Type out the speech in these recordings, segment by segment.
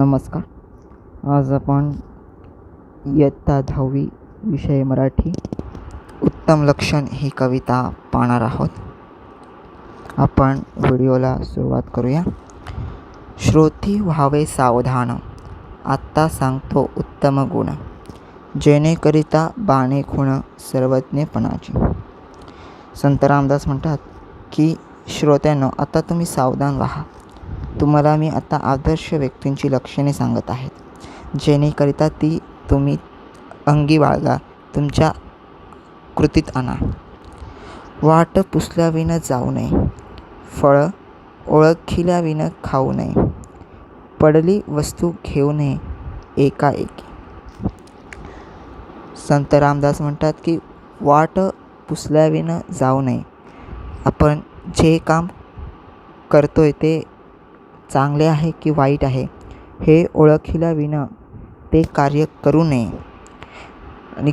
नमस्कार. आज आपण इयत्ता दहावी विषय मराठी उत्तम लक्षण ही कविता पाहणार आहोत. आपण व्हिडिओला सुरुवात करूया. श्रोती व्हावे सावधान. आत्ता सांगतो उत्तम गुण. जेणेकरिता बाणे खुण सर्वज्ञपणाची. संत रामदास म्हणतात की श्रोत्यांनो आता तुम्ही सावधान राहा. तुम्हाला मी आता आदर्श व्यक्तींची लक्षणे सांगत आहेत जेणेकरिता ती तुम्ही अंगी बाळगा तुमच्या कृतीत आणा. वाट पुसल्याविनं जाऊ नये. फळं ओळखिल्याविनं खाऊ नये. पडली वस्तू घेऊ नये एकाएकी. संत रामदास म्हणतात की वाट पुसल्याविनं जाऊ नये. आपण जे काम करतोय ते चांगले आहे की वाईट आहे हे ओळखीला ते कार्य करू नये आणि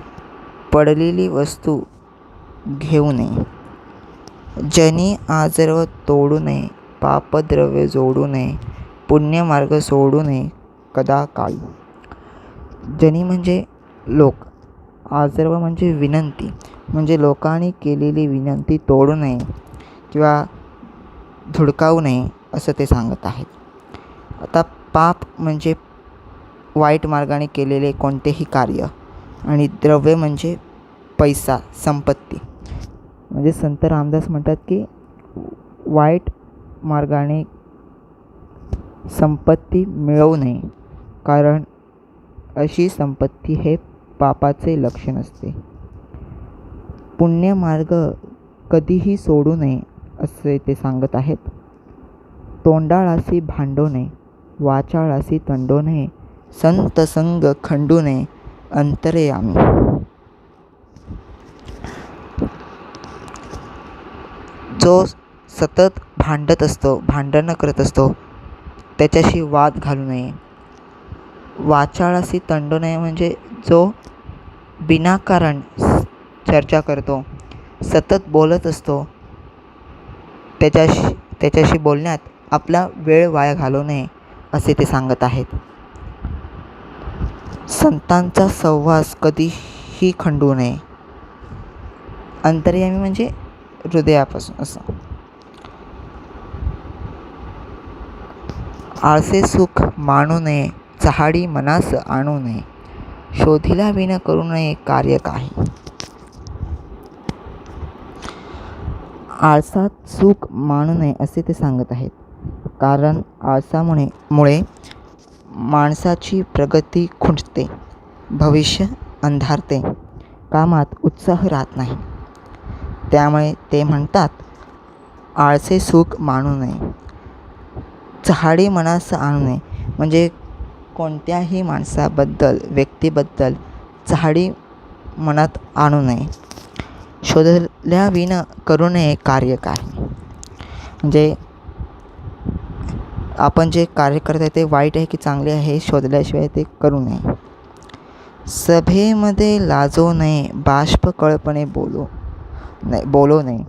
पडलेली वस्तू घेऊ नये. जनी आजरव तोडू नये पापद्रव्य जोडू नये पुण्यमार्ग सोडू नये कदा काळी जनी म्हणजे लोक आजर्व म्हणजे विनंती. म्हणजे लोकांनी केलेली विनंती तोडू नये किंवा धुडकावू नये असं ते सांगत आहेत. आता पाप म्हणजे वाईट मार्गाने केलेले कोणतेही कार्य आणि द्रव्य म्हणजे पैसा संपत्ती. म्हणजे संत रामदास म्हणतात की वाईट मार्गाने संपत्ती मिळवू नये कारण अशी संपत्ती हे पापाचे लक्षण असते. पुण्यमार्ग कधीही सोडू नये असे ते सांगत आहेत. तोंडाळाशी भांडू नये वाचाळासी तंडो नये संत संग खंडू नये अंतरयामी जो सतत भांडत असतो भांडणं करत असतो त्याच्याशी वाद घालू नये. वाचाळाशी तंडू नये म्हणजे जो विनाकारण चर्चा करतो सतत बोलत असतो त्याच्याशी त्याच्याशी बोलण्यात आपला वेळ वाया घालवू नये. असे ते सांगत आहेत. संतांचा सहवास कधीही खंडू नये. अंतर्यामी म्हणजे हृदयापासून असं. आळसे सुख मानू नये चहाडी मनास आणू नये. शोधिला विन करू नये कार्य काही. आळसात सुख मानू नये असे ते सांगत आहेत. कारण आळसामुळे मुळे माणसाची प्रगती खुंटते भविष्य अंधारते कामात उत्साह राहत नाही. त्यामुळे ते म्हणतात आळसे सुख मानू नये चहाडे मनास आणू नये. म्हणजे कोणत्याही माणसाबद्दल व्यक्तीबद्दल चहाडी मनात आणू नये. शोधल्या विन करू नये कार्य काय म्हणजे आपण जे कार्य करत आहे ते वाईट आहे की चांगले आहे हे शोधल्याशिवाय ते करू नये. सभेमध्ये लाजू नये बाष्प कळपणे बोलू. नाही बोलू नये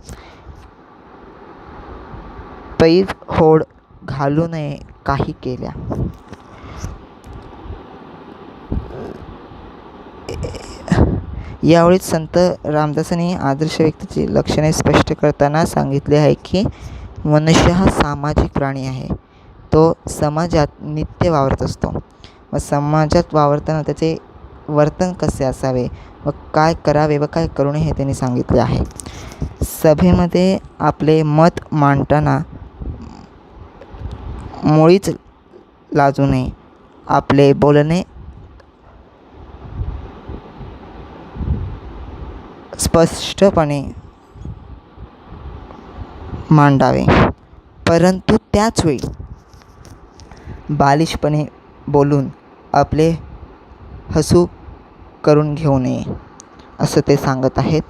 पैज होड घालू नये काही केल्या. यावेळी संत रामदासांनी आदर्श व्यक्तीची लक्षणे स्पष्ट करताना सांगितले आहे की मनुष्य हा सामाजिक प्राणी आहे. तो समाजात नित्य वावरत असतो. व समाजात वावरताना त्याचे वर्तन कसे असावे? व काय करावे व काय करू नये हे त्यांनी सांगितले आहे. सभेमध्ये आपले मत मांडताना मुळीच लाजू नये. आपले बोलणे स्पष्टपणे मांडावे. परंतु त्याच वेळी बालिशपणे बोलून आपले हसू करून घेऊ नये असं ते सांगत आहेत.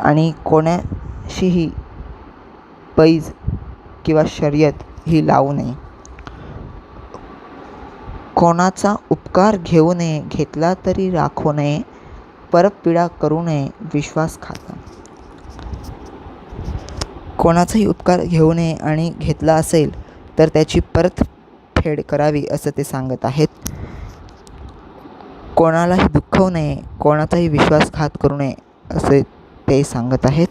आणि कोणाशीही पैज किंवा शर्यत ही लावू नये. कोणाचा उपकार घेऊ नये घेतला तरी राखू नये परपीडा करू नये विश्वासघात कोणाचाही उपकार घेऊ नये आणि घेतला असेल तर त्याची परत फेड करावी असं ते सांगत आहेत. कोणालाही दुखवू नये कोणाचाही विश्वासघात करू नये असे ते सांगत आहेत.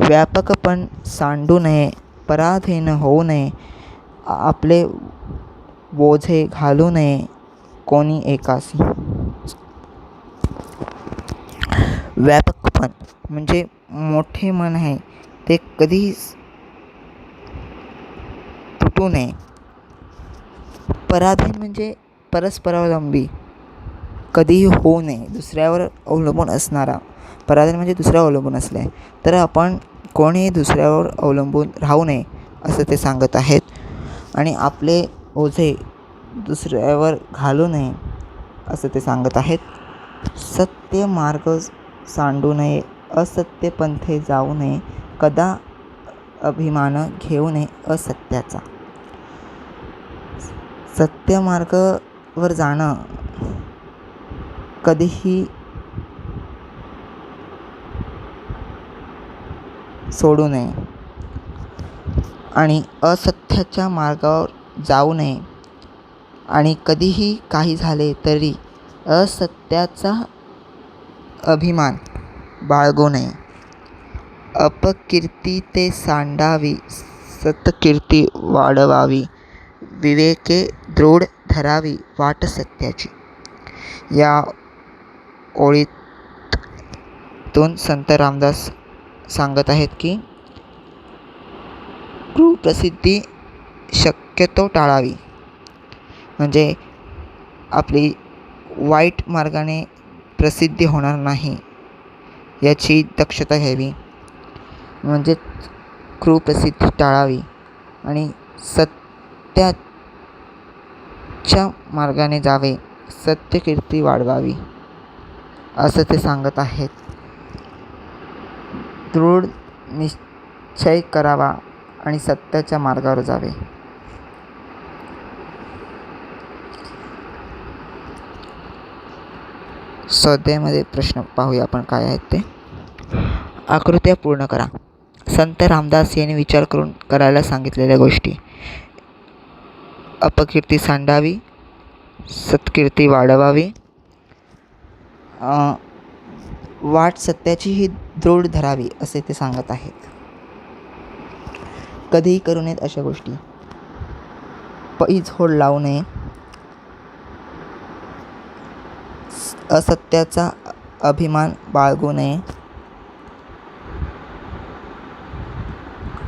व्यापकपण सांडू नये पराधीन होऊ नये आपले बोझे घालू नये कोणी एकासी. व्यापकपण म्हणजे मोठे मन आहे ते कधीच तुटू नये. पराधीन म्हणजे परस्परावलंबी. कधीही होऊ नये दुसऱ्यावर अवलंबून असणारा. पराधीन म्हणजे दुसऱ्यावर अवलंबून असले तर आपण कोणीही दुसऱ्यावर अवलंबून राहू नये असं ते सांगत आहेत. आणि आपले ओझे दुसऱ्यावर घालू नये असं ते सांगत आहेत. सत्य मार्ग सांडू नये असत्य पंथे जाऊ नये कदा अभिमान घेऊ नये असत्याचा. सत्य मार्गावर जाणं कधीही सोडू नये आणि असत्याच्या मार्गावर जाऊ नये. आणि कधीही काही झाले तरी असत्याचा अभिमान बाळगू नये. अपकीर्ती ते सांडावी सत्कीर्ती वाढवावी. विवेके दृढ धरावी वाट सत्याची. या ओळीतून संत रामदास सांगत आहेत की कुप्रसिद्धी शक्यतो टाळावी. म्हणजे आपली वाईट मार्गाने प्रसिद्धी होणार नाही याची दक्षता घ्यावी. म्हणजेच कृप्रसिद्धी टाळावी आणि सत्याच्या मार्गाने जावे. सत्यकीर्ती वाढवावी असं ते सांगत आहेत. दृढ निश्चय करावा आणि सत्याच्या मार्गावर जावे. स्वाध्यायामध्ये प्रश्न पाहूया आपण काय आहेत ते. आकृत्या पूर्ण करा. संत रामदास यांनी विचार करून करायला सांगितलेल्या गोष्टी. अपकीर्ती सांडावी सत्कीर्ती वाढवावी. वाट सत्याची ही दृढ धरावी असे ते सांगत आहेत. कधीही करू नयेत अशा गोष्टी. पैज होड लावू नये. असत्याचा अभिमान बाळगू नये.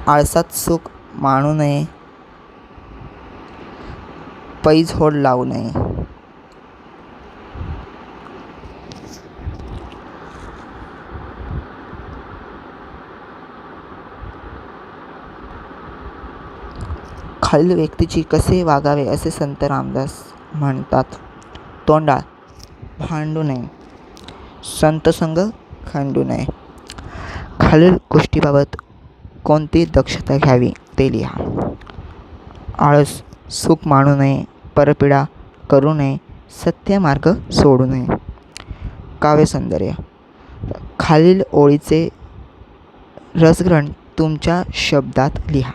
आळसात सुख मानू नये. पैज होड लावू नये. खालील व्यक्तीची कसे वागावे असे संत रामदास म्हणतात. तोंडाळ भांडू नये. संतसंग खांडू नये. खालील गोष्टीबाबत कोणती दक्षता घ्यावी ते लिहा. आळस सुख मानू नये परपीडा करू नये सत्य मार्ग सोडू नये. काव्यसौंदर्य खालील ओळीचे रसग्रहण तुमच्या शब्दात लिहा.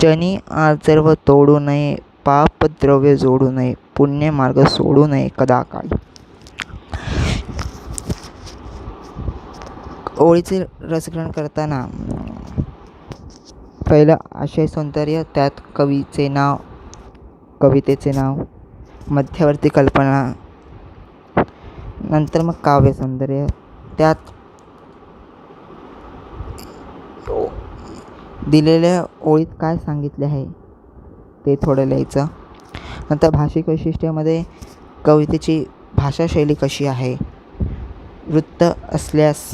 जनी आजर्व तोडू नये पापद्रव्य जोडू नये पुण्यमार्ग सोडू नये कदाकाळी. ओळीचे रसग्रहण करताना पहिलं आशय सौंदर्य त्यात कवीचे नाव कवितेचे नाव मध्यवर्ती कल्पना नंतर मग काव्य सौंदर्य त्यात दिलेल्या ओळीत काय सांगितले आहे ते थोडं लिहायचं. नंतर भाषिक वैशिष्ट्यामध्ये कवितेची भाषाशैली कशी आहे वृत्त असल्यास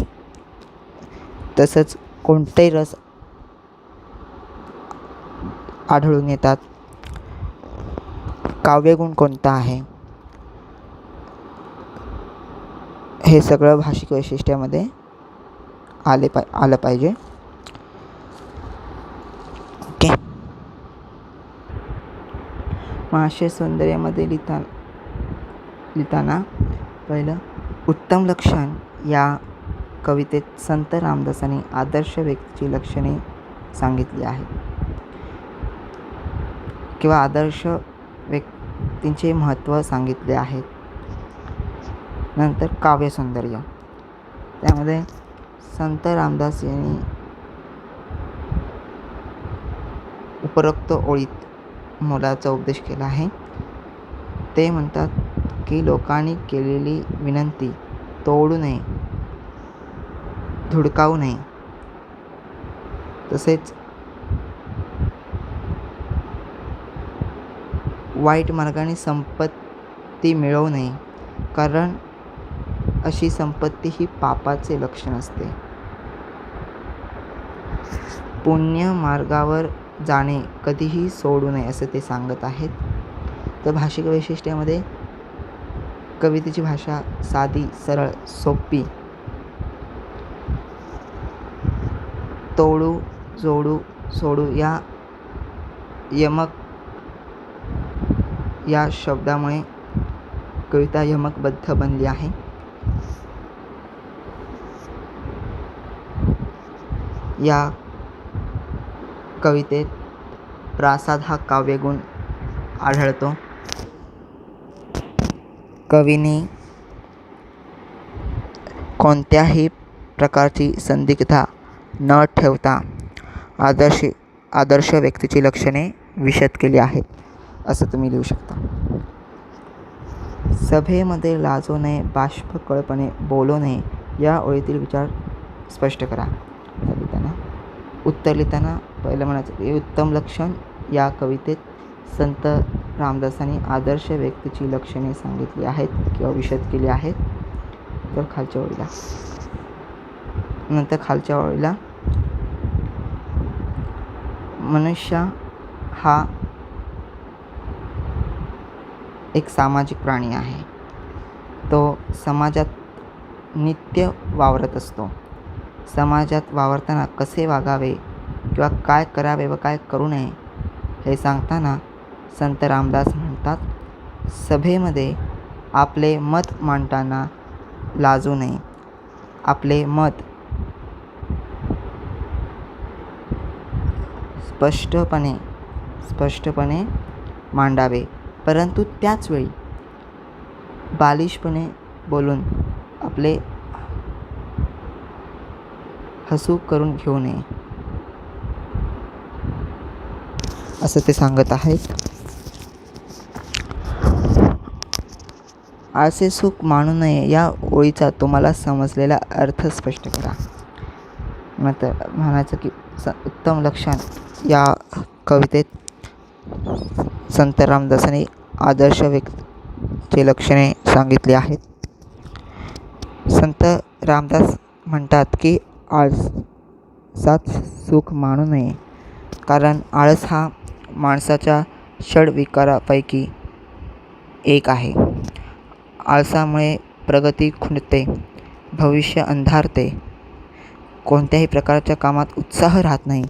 तसंच कोणताही रस आढळून येतात. काव्यगुण कोणता आहे? हे सगळं भाषिक वैशिष्ट्यामध्ये आले पा आलं पाहिजे. ओके. महाशय सौंदर्यामध्ये लिहिता लिहिताना पहिलं उत्तम लक्षण या कवितेत संत रामदासांनी आदर्श व्यक्तीची लक्षणे सांगितली आहेत. किंवा आदर्श व्यक्तींचे महत्त्व सांगितले आहेत नंतर काव्यसौंदर्य त्यामध्ये संत रामदास यांनी उपरोक्त ओळीत मोलाचा उपदेश केला आहे. ते म्हणतात की लोकांनी केलेली विनंती तोडू नये धुडकावू नये. तसेच वाईट मार्गाने संपत्ती मिळवू नये. कारण अशी संपत्ती ही पापाचे लक्षण असते. पुण्य मार्गावर जाणे कधीही सोडू नये असं ते सांगत आहेत. तर भाषिक वैशिष्ट्यामध्ये कवितेची भाषा साधी सरळ सोपी. तोडू जोडू सोडू या यमक या शब्दामुळे कविता यमकबद्ध बनली आहे. या कवितेत प्रासाद हा काव्यगुण आढळतो. कवीने कोणत्याही प्रकारची संदिग्धता न ठेवता आदर्श आदर्श व्यक्तीची लक्षणे विशद केली आहेत. असं तुम्ही लिहू शकता. सभेमध्ये लाजू नये बाष्पकळपणे बोलू नये या ओळीतील विचार स्पष्ट करा. लिहिताना उत्तर लिहिताना पहिलं म्हणायचं हे उत्तम लक्षण या कवितेत संत रामदासांनी आदर्श व्यक्तीची लक्षणे सांगितली आहेत किंवा विशद केली आहेत. तर खालच्या ओळीला. नंतर खालच्या ओळीला मनुष्य हा एक सामाजिक प्राणी आहे. तो समाजात नित्य वावरत असतो. समाजात वावरताना कसे वागावे किंवा काय करावे व काय करू नये हे सांगताना संत रामदास म्हणतात सभेमध्ये आपले मत मांडताना लाजू नये. आपले मत स्पष्टपणे स्पष्टपणे मांडावे. परंतु त्याचवेळी बालिशपणे बोलून आपले हसू करून घेऊ नये. असं ते सांगत आहेत. आळसे सुख मानू नये या ओळीचा तुम्हाला समजलेला अर्थ स्पष्ट करा. मात्र म्हणायचं की स उत्तम लक्षण या कवितेत संत रामदासांनी आदर्श व्यक्तीचे लक्षणे सांगितली आहेत. संत रामदास म्हणतात की आळसात सुख मानू नये कारण आळस हा माणसाच्या षडविकारापैकी एक आहे. आळसामुळे प्रगती खुंटते भविष्य अंधारते. कोणत्याही प्रकारच्या कामात उत्साह राहत नाही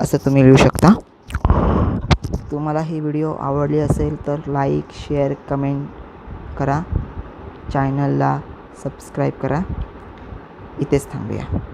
असं तुम्ही लिहू शकता? तुम्हाला ही व्हिडिओ आवडली असेल तर लाईक शेअर कमेंट करा. चॅनलला सबस्क्राईब करा. इथेच थांबूया.